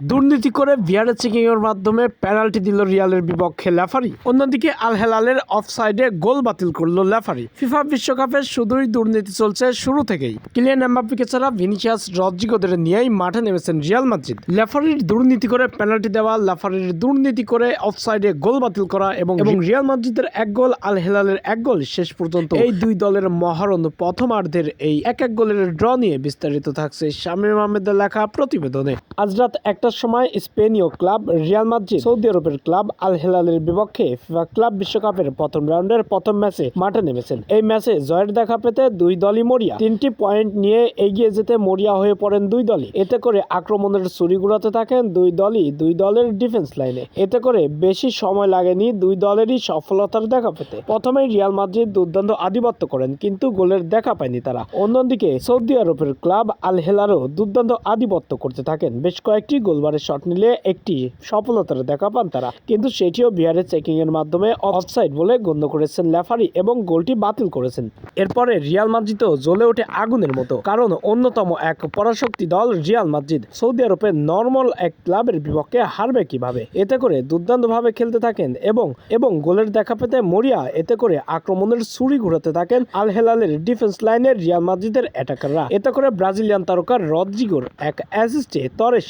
দুর্নীতি করে VRA checking এর মাধ্যমে পেনাল্টি দিল রিয়ালের বিপক্ষে লেফারি। অন্যদিকে আল হেলালের অফসাইডে গোল বাতিল করল লেফারি। ফিফা বিশ্বকাপে শুধুই দুর্নীতি চলছে শুরু থেকেই। কিলিয়ান এমবাপ্পিকে ছাড়া ভিনিসিয়াস রদ্রিগোদের নিয়েই মাঠে নেমেছেন রিয়াল মাদ্রিদ। লেফারির দুর্নীতি করে পেনাল্টি দেওয়া লেফারির দুর্নীতি করে অফসাইডে গোল বাতিল করা এবং এবং রিয়াল মাদ্রিদের এক গোল আল হেলালের এক গোল শেষ পর্যন্ত এই দুই দলের মহারণ প্রথমার্ধের এই এক এক গোলের ড্র নিয়ে বিস্তারিত থাকছে শামীম আহমেদের লেখা প্রতিবেদনে। আজ রাত একটার সময় স্পেনীয় ক্লাব রিয়াল মাদ্রিদ, সৌদি আরবের ক্লাব আল হেলালের বিপক্ষে ফিফা ক্লাব বিশ্বকাপের প্রথম রাউন্ডের প্রথম ম্যাচে মাঠে নেমেছেন। এই ম্যাচে জয়ের দেখা পেতে দুই দলই মরিয়া। তিনটি পয়েন্ট নিয়ে এগিয়ে যেতে মরিয়া হয়ে পড়েন দুই দলই। এতে করে আক্রমণের ছুরি ঘুরাতে থাকেন দুই দলই দুই দলের ডিফেন্স লাইনে। এতে করে বেশি সময় লাগেনি দুই দলেরই সফলতার দেখা পেতে। প্রথমেই রিয়াল মাদ্রিদ দুর্দান্ত আধিপত্য করেন, কিন্তু গোলের দেখা পায়নি তারা। অন্যদিকে সৌদি আরবের ক্লাব আল হেলারও দুর্দান্ত আধিপত্য করতে থাকেন। বেশ কয়েকটি গোলবারের শট নিলে একটি সফলতার দেখা পান তারা। কিন্তু সেটিও বিহারের চেকিং এর মাধ্যমে অফসাইড বলে গণ্য করেছেন লেফারি এবং গোলটি বাতিল করেছেন। এরপরে রিয়াল মাদ্রিদও জ্বলে ওঠে আগুনের মতো। কারণ অন্যতম এক পরাশক্তি দল রিয়াল মাদ্রিদ সৌদি আরবে নর্মাল এক ক্লাবের বিপক্ষে হারবে কীভাবে? এতে করে দুর্দান্তভাবে খেলতে থাকেন এবং এবং গোলের দেখা পেতে মরিয়া এতে করে আক্রমণের ছুরি ঘুরাতে থাকেন আল হেলালের ডিফেন্স লাইনের রিয়াল মাদ্রিদের অ্যাটাকাররা এতে করে ব্রাজিলিয়ান তারকা রদ্রিগোর এক অ্যাসিস্টে তরেশ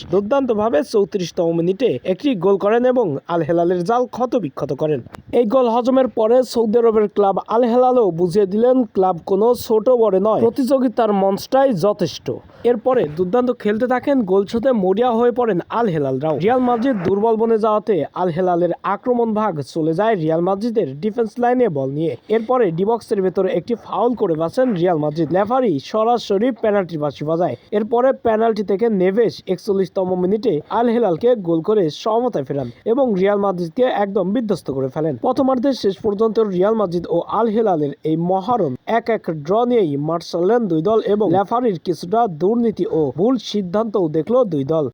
দুর্দান্তভাবে চৌত্রিশতম মিনিটে একটি গোল করেন এবং আল হেলালের জাল ক্ষত বিক্ষত করেন। এই গোল হজমের পরে সৌদি আরবের ক্লাব আল হেলালও বুঝিয়ে দিলেন, ক্লাব কোনো ছোট বড় নয়, প্রতিযোগিতার মঞ্চটাই যথেষ্ট। এরপরে দুর্দান্ত খেলতে থাকেন, গোল ছুতে মরিয়া হয়ে পড়েন আল হেলালরাও রিয়াল মাদ্রিদ দুর্বল বনে যাওয়াতে আল হেলালের আক্রমণ ভাগ চলে যায় রিয়াল মাদ্রিদের ডিফেন্স লাইনে বল নিয়ে। এরপরে ডিবক্সের ভেতরে একটি ফাউল করে বাঁচেন রিয়াল মাদ্রিদ। লেফারি সরাসরি পেনাল্টি বাঁশি বাজায়। এরপরে পেনাল্টি থেকে নেভেস একচল্লিশতম মিনিটে আল হেলালকে গোল করে সমতায় ফেরান এবং রিয়াল মাদ্রিদকে একদম বিধ্বস্ত করে ফেলেন। প্রথমার্ধের শেষ পর্যন্ত রিয়াল মাদ্রিদ ও আল হেলালের এই মহারণ এক এক ড্র নিয়েই চাললেন দুই দল এবং লেফারির কিছুটা দুর্নীতি ও ভুল সিদ্ধান্তও দেখল দুই দল।